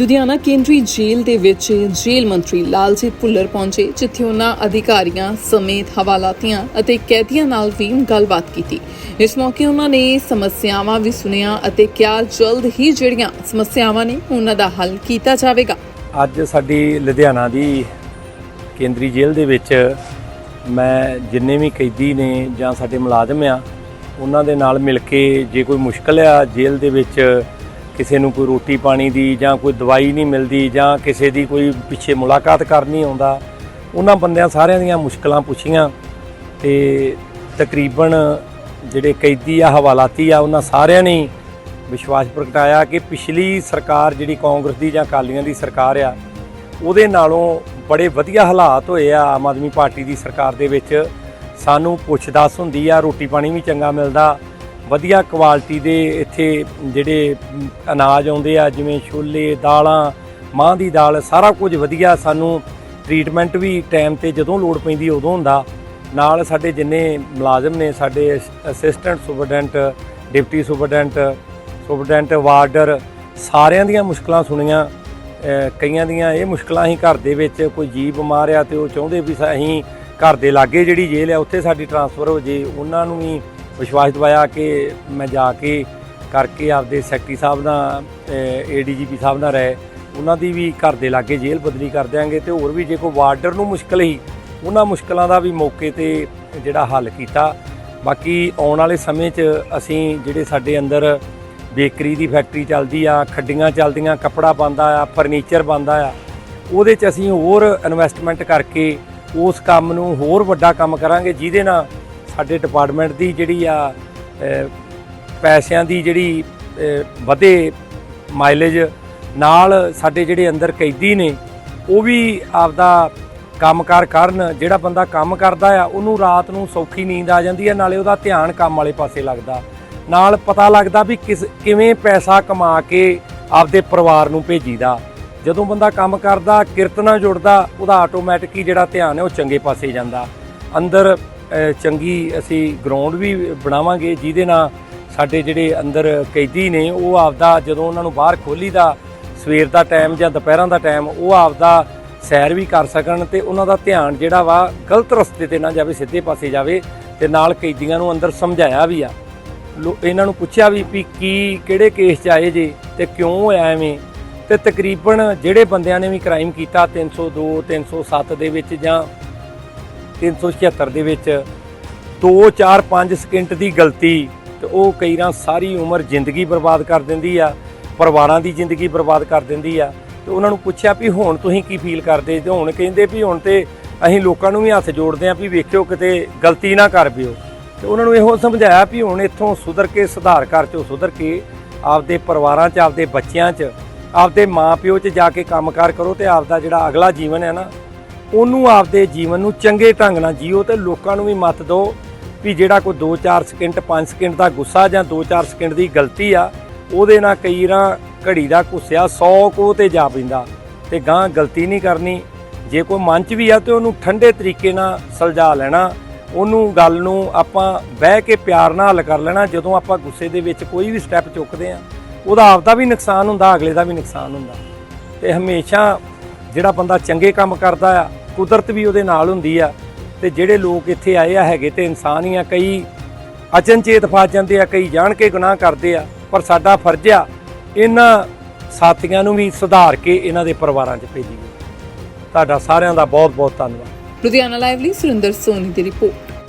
ਲੁਧਿਆਣਾ ਕੇਂਦਰੀ ਜੇਲ੍ਹ ਦੇ ਵਿੱਚ ਜੇਲ੍ਹ ਮੰਤਰੀ ਲਾਲਜੀਤ ਭੁੱਲਰ ਪਹੁੰਚੇ, ਜਿੱਥੇ ਉਹਨਾਂ ਅਧਿਕਾਰੀਆਂ ਸਮੇਤ ਹਵਾਲਾਤੀਆਂ ਅਤੇ ਕੈਦੀਆਂ ਨਾਲ ਵੀ ਗੱਲਬਾਤ ਕੀਤੀ। ਇਸ ਮੌਕੇ ਉਹਨਾਂ ਨੇ ਸਮੱਸਿਆਵਾਂ ਵੀ ਸੁਣੀਆਂ ਅਤੇ ਕਿਹਾ, ਜਲਦ ਹੀ ਜਿਹੜੀਆਂ ਸਮੱਸਿਆਵਾਂ ਨੇ, ਉਹਨਾਂ ਦਾ ਹੱਲ ਕੀਤਾ ਜਾਵੇਗਾ। ਅੱਜ ਸਾਡੀ ਲੁਧਿਆਣਾ ਦੀ ਕੇਂਦਰੀ ਜੇਲ੍ਹ ਦੇ ਵਿੱਚ ਮੈਂ ਜਿੰਨੇ ਵੀ ਕੈਦੀ ਨੇ ਜਾਂ ਸਾਡੇ ਮੁਲਾਜ਼ਮ ਆ, ਉਹਨਾਂ ਦੇ ਨਾਲ ਮਿਲ ਕੇ ਜੇ ਕੋਈ ਮੁਸ਼ਕਲ ਆ ਜੇਲ੍ਹ ਦੇ ਵਿੱਚ ਕਿਸੇ ਨੂੰ ਕੋਈ ਰੋਟੀ ਪਾਣੀ ਦੀ ਜਾਂ ਕੋਈ ਦਵਾਈ ਨਹੀਂ ਮਿਲਦੀ ਜਾਂ ਕਿਸੇ ਦੀ ਕੋਈ ਪਿੱਛੇ ਮੁਲਾਕਾਤ ਕਰਨੀ ਆਉਂਦਾ, ਉਹਨਾਂ ਬੰਦਿਆਂ ਸਾਰਿਆਂ ਦੀਆਂ ਮੁਸ਼ਕਲਾਂ ਪੁੱਛੀਆਂ ਤੇ ਤਕਰੀਬਨ ਜਿਹੜੇ ਕੈਦੀ ਆ, ਹਵਾਲਾਤੀ ਆ, ਉਹਨਾਂ ਸਾਰਿਆਂ ਨੇ ਵਿਸ਼ਵਾਸ ਪ੍ਰਗਟਾਇਆ ਕਿ ਪਿਛਲੀ ਸਰਕਾਰ ਜਿਹੜੀ ਕਾਂਗਰਸ ਦੀ ਜਾਂ ਅਕਾਲੀਆਂ ਦੀ ਸਰਕਾਰ ਆ, ਉਹਦੇ ਨਾਲੋਂ ਬੜੇ ਵਧੀਆ ਹਾਲਾਤ ਹੋਏ ਆ ਆਮ ਆਦਮੀ ਪਾਰਟੀ ਦੀ ਸਰਕਾਰ ਦੇ ਵਿੱਚ। ਸਾਨੂੰ ਪੁੱਛਦਾਸ ਹੁੰਦੀ ਆ, ਰੋਟੀ ਪਾਣੀ ਵੀ ਚੰਗਾ ਮਿਲਦਾ ਵਧੀਆ ਕੁਆਲਿਟੀ ਦੇ ਇੱਥੇ ਜਿਹੜੇ ਅਨਾਜ ਆਉਂਦੇ ਆ, ਜਿਵੇਂ ਛੋਲੇ, ਦਾਲਾਂ ਮਾਂ ਦੀ ਦਾਲ, ਸਾਰਾ ਕੁਝ ਵਧੀਆ ਸਾਨੂੰ ਟ੍ਰੀਟਮੈਂਟ ਵੀ ਟਾਈਮ ਤੇ ਜਦੋਂ ਲੋੜ ਪੈਂਦੀ ਉਦੋਂ ਹੁੰਦਾ। ਨਾਲ ਸਾਡੇ ਜਿੰਨੇ ਮੁਲਾਜ਼ਮ ਨੇ, ਸਾਡੇ assistant superintendent deputy superintendent superintendent warder ਸਾਰਿਆਂ ਦੀਆਂ ਮੁਸ਼ਕਲਾਂ ਸੁਣੀਆਂ। ਕਈਆਂ ਦੀਆਂ ਇਹ ਮੁਸ਼ਕਲਾਂ ਹੀ ਘਰ ਦੇ ਵਿੱਚ ਕੋਈ ਜੀ ਬਿਮਾਰ ਆ ਤੇ ਉਹ ਚਾਹੁੰਦੇ ਵੀ ਅਸੀਂ ਘਰ ਦੇ ਲਾਗੇ ਜਿਹੜੀ ਜੇਲ੍ਹ ਆ, ਉੱਥੇ ਸਾਡੀ ਟਰਾਂਸਫਰ ਹੋ ਜੇ, ਉਹਨਾਂ ਨੂੰ ਵੀ ਵਿਸ਼ਵਾਸ ਦਿਵਾਇਆ ਕਿ ਮੈਂ ਜਾ ਕੇ ਕਰਕੇ ਆਪਦੇ ਸੈਕਟਰੀ ਸਾਹਿਬ ਦਾ ਏਡੀਜੀਪੀ ਸਾਹਿਬ ਨਾਲ ਰਹਿ। ਉਹਨਾਂ ਦੀ ਵੀ ਘਰ ਦੇ ਲਾਗੇ ਜੇਲ੍ਹ ਬਦਲੀ ਕਰ ਦਿਆਂਗੇ ਤੇ ਹੋਰ ਵੀ ਜੇ ਕੋਈ ਵਾਰਡਰ ਨੂੰ ਮੁਸ਼ਕਲ ਹੀ, ਉਹਨਾਂ ਮੁਸ਼ਕਲਾਂ ਦਾ ਵੀ ਮੌਕੇ ਤੇ ਜਿਹੜਾ ਹੱਲ ਕੀਤਾ। ਬਾਕੀ ਆਉਣ ਵਾਲੇ ਸਮੇਂ 'ਚ ਅਸੀਂ ਜਿਹੜੇ ਸਾਡੇ ਅੰਦਰ ਬੇਕਰੀ ਦੀ ਫੈਕਟਰੀ ਚੱਲਦੀ ਆ, ਖੱਡੀਆਂ ਚੱਲਦੀਆਂ, ਕੱਪੜਾ ਬਣਦਾ ਆ, ਫਰਨੀਚਰ ਬਣਦਾ ਆ, ਉਹਦੇ 'ਚ ਅਸੀਂ ਹੋਰ ਇਨਵੈਸਟਮੈਂਟ ਕਰਕੇ ਉਸ ਕੰਮ ਨੂੰ ਹੋਰ ਵੱਡਾ ਕੰਮ ਕਰਾਂਗੇ, ਜਿਹਦੇ ਨਾਲ ਸਾਡੇ ਡਿਪਾਰਟਮੈਂਟ ਦੀ ਜਿਹੜੀ ਆ ਪੈਸਿਆਂ ਦੀ ਜਿਹੜੀ ਵਧੇ ਮਾਈਲੇਜ ਨਾਲ ਸਾਡੇ ਜਿਹੜੇ ਅੰਦਰ ਕੈਦੀ ਨੇ, ਉਹ ਵੀ ਆਪਦਾ ਕੰਮਕਾਰ ਕਰਨ, ਜਿਹੜਾ ਬੰਦਾ ਕੰਮ ਕਰਦਾ ਆ, ਉਹਨੂੰ ਰਾਤ ਨੂੰ ਸੌਖੀ ਨੀਂਦ ਆ ਜਾਂਦੀ ਹੈ ਨਾਲੇ ਉਹਦਾ ਧਿਆਨ ਕੰਮ ਵਾਲੇ ਪਾਸੇ ਲੱਗਦਾ। ਨਾਲ ਪਤਾ ਲੱਗਦਾ ਵੀ ਕਿਸ, ਕਿਵੇਂ ਪੈਸਾ ਕਮਾ ਕੇ ਆਪਦੇ ਪਰਿਵਾਰ ਨੂੰ ਭੇਜੀਦਾ। ਜਦੋਂ ਬੰਦਾ ਕੰਮ ਕਰਦਾ, ਕਿਰਤ ਨਾਲ ਜੁੜਦਾ, ਉਹਦਾ ਆਟੋਮੈਟਿਕ ਹੀ ਜਿਹੜਾ ਧਿਆਨ ਹੈ ਉਹ ਚੰਗੇ ਪਾਸੇ ਜਾਂਦਾ। ਅੰਦਰ ਚੰਗੀ ਅਸੀਂ ਗਰਾਊਂਡ ਵੀ ਬਣਾਵਾਂਗੇ, ਜਿਹਦੇ ਨਾਲ ਸਾਡੇ ਜਿਹੜੇ ਅੰਦਰ ਕੈਦੀ ਨੇ, ਉਹ ਆਪਦਾ ਜਦੋਂ ਉਹਨਾਂ ਨੂੰ ਬਾਹਰ ਖੋਲੀਦਾ, ਸਵੇਰ ਦਾ ਟਾਈਮ ਜਾਂ ਦੁਪਹਿਰਾਂ ਦਾ ਟਾਈਮ ਉਹ ਆਪਦਾ ਸੈਰ ਵੀ ਕਰ ਸਕਣ ਤੇ ਉਹਨਾਂ ਦਾ ਧਿਆਨ ਜਿਹੜਾ ਵਾ ਗਲਤ ਰਸਤੇ ਤੇ ਨਾ ਜਾਵੇ, ਸਿੱਧੇ ਪਾਸੇ ਜਾਵੇ ਤੇ ਨਾਲ ਕੈਦੀਆਂ ਨੂੰ ਅੰਦਰ ਸਮਝਾਇਆ ਵੀ ਆ। ਲੋ- ਇਹਨਾਂ ਨੂੰ ਪੁੱਛਿਆ ਵੀ ਵੀ ਕੀ, ਕਿਹੜੇ ਕੇਸ 'ਚ ਆਏ ਜੇ ਤੇ ਕਿਉਂ ਹੋਇਆ ਐਵੇਂ? ਤੇ ਤਕਰੀਬਨ ਜਿਹੜੇ ਬੰਦਿਆਂ ਨੇ ਵੀ ਕ੍ਰਾਈਮ ਕੀਤਾ 302 307 ਦੇ ਵਿੱਚ ਜਾਂ 376 ਦੇ ਵਿੱਚ 2 4 5 ਸਕਿੰਟ ਦੀ ਗਲਤੀ ਤੇ ਉਹ ਕਈ ਵਾਰ ਸਾਰੀ ਉਮਰ ਜ਼ਿੰਦਗੀ ਬਰਬਾਦ ਕਰ ਦਿੰਦੀ ਆ, ਪਰਿਵਾਰਾਂ ਦੀ ਜ਼ਿੰਦਗੀ ਬਰਬਾਦ ਕਰ ਦਿੰਦੀ ਆ ਤੇ ਉਹਨਾਂ ਨੂੰ ਪੁੱਛਿਆ ਵੀ ਹੁਣ ਤੁਸੀਂ ਕੀ ਫੀਲ ਕਰਦੇ? ਤੇ ਹੁਣ ਕਹਿੰਦੇ ਵੀ ਹੁਣ ਤੇ ਅਸੀਂ ਲੋਕਾਂ ਨੂੰ ਵੀ ਹੱਥ ਜੋੜਦੇ ਆਂ ਵੀ ਵੇਖਿਓ ਕਿਤੇ ਗਲਤੀ ਨਾ ਕਰ ਪਿਓ ਤੇ ਉਹਨਾਂ ਨੂੰ ਇਹੋ ਸਮਝਾਇਆ ਵੀ ਹੁਣ ਇੱਥੋਂ ਸੁਧਰ ਕੇ ਸੁਧਾਰ ਕਰ ਚੋਂ ਸੁਧਰ ਕੇ ਆਪਦੇ ਪਰਿਵਾਰਾਂ 'ਚ, ਆਪਦੇ ਬੱਚਿਆਂ 'ਚ, ਆਪਦੇ ਮਾਪਿਓ 'ਚ ਜਾ ਕੇ ਕੰਮਕਾਰ ਕਰੋ ਤੇ ਆਪਦਾ ਜਿਹੜਾ ਅਗਲਾ ਜੀਵਨ ਹੈ ਨਾ ਉਹਨੂੰ ਆਪਦੇ ਜੀਵਨ ਨੂੰ ਚੰਗੇ ਢੰਗ ਨਾਲ ਜੀਓ ਤੇ ਲੋਕਾਂ ਨੂੰ ਵੀ ਮਤ ਦਿਓ ਵੀ ਜਿਹੜਾ ਕੋਈ 2-4 ਸਕਿੰਟ 5 ਸਕਿੰਟ ਦਾ ਗੁੱਸਾ ਜਾਂ 2-4 ਸਕਿੰਟ ਦੀ ਗਲਤੀ ਆ, ਉਹਦੇ ਨਾਲ ਕਈ ਰਾਂ ਘੜੀ ਦਾ ਘੁੱਸਿਆ 100 ਕੋ ਤੇ ਜਾ ਪੈਂਦਾ ਤੇ ਗਾਂ ਗਲਤੀ ਨਹੀਂ ਕਰਨੀ। ਜੇ ਕੋਈ ਮਨ 'ਚ ਵੀ ਆ ਤੇ ਉਹਨੂੰ ਠੰਡੇ ਤਰੀਕੇ ਨਾਲ ਸੁਲਝਾ ਲੈਣਾ, ਉਹਨੂੰ ਗੱਲ ਨੂੰ ਆਪਾਂ ਬਹਿ ਕੇ ਪਿਆਰ ਨਾਲ ਹੱਲ ਕਰ ਲੈਣਾ, ਜਦੋਂ ਆਪਾਂ ਗੁੱਸੇ ਦੇ ਵਿੱਚ ਕੋਈ ਵੀ ਸਟੈਪ ਚੁੱਕਦੇ ਆ, ਉਹਦਾ ਆਪਦਾ ਵੀ ਨੁਕਸਾਨ ਹੁੰਦਾ, ਅਗਲੇ ਦਾ ਵੀ ਨੁਕਸਾਨ ਹੁੰਦਾ। ਤੇ ਹਮੇਸ਼ਾ ਜਿਹੜਾ ਬੰਦਾ ਚੰਗੇ ਕੰਮ ਕਰਦਾ ਆ ਕੁਦਰਤ ਵੀ ਉਹਦੇ ਨਾਲ ਹੁੰਦੀ ਆ ਤੇ ਜਿਹੜੇ ਲੋਕ ਇੱਥੇ ਆਏ ਆ ਹੈਗੇ ਤੇ ਇਨਸਾਨ ਹੀ ਆ, ਕਈ ਅਚਨਚੇਤ ਫਸ ਜਾਂਦੇ ਆ, ਕਈ ਜਾਣ ਕੇ ਗੁਨਾਹ ਕਰਦੇ ਆ, ਪਰ ਸਾਡਾ ਫਰਜ਼ ਆ ਇਹਨਾਂ ਸਾਥੀਆਂ ਨੂੰ ਵੀ ਸੁਧਾਰ ਕੇ ਇਹਨਾਂ ਦੇ ਪਰਿਵਾਰਾਂ 'ਚ ਭੇਜੀਏ। ਤੁਹਾਡਾ ਸਾਰਿਆਂ ਦਾ ਬਹੁਤ ਬਹੁਤ ਧੰਨਵਾਦ। ਲੁਧਿਆਣਾ ਲਾਈਵ ਲਈ ਸੁਰਿੰਦਰ ਸੋਨੀ ਦੀ ਰਿਪੋਰਟ।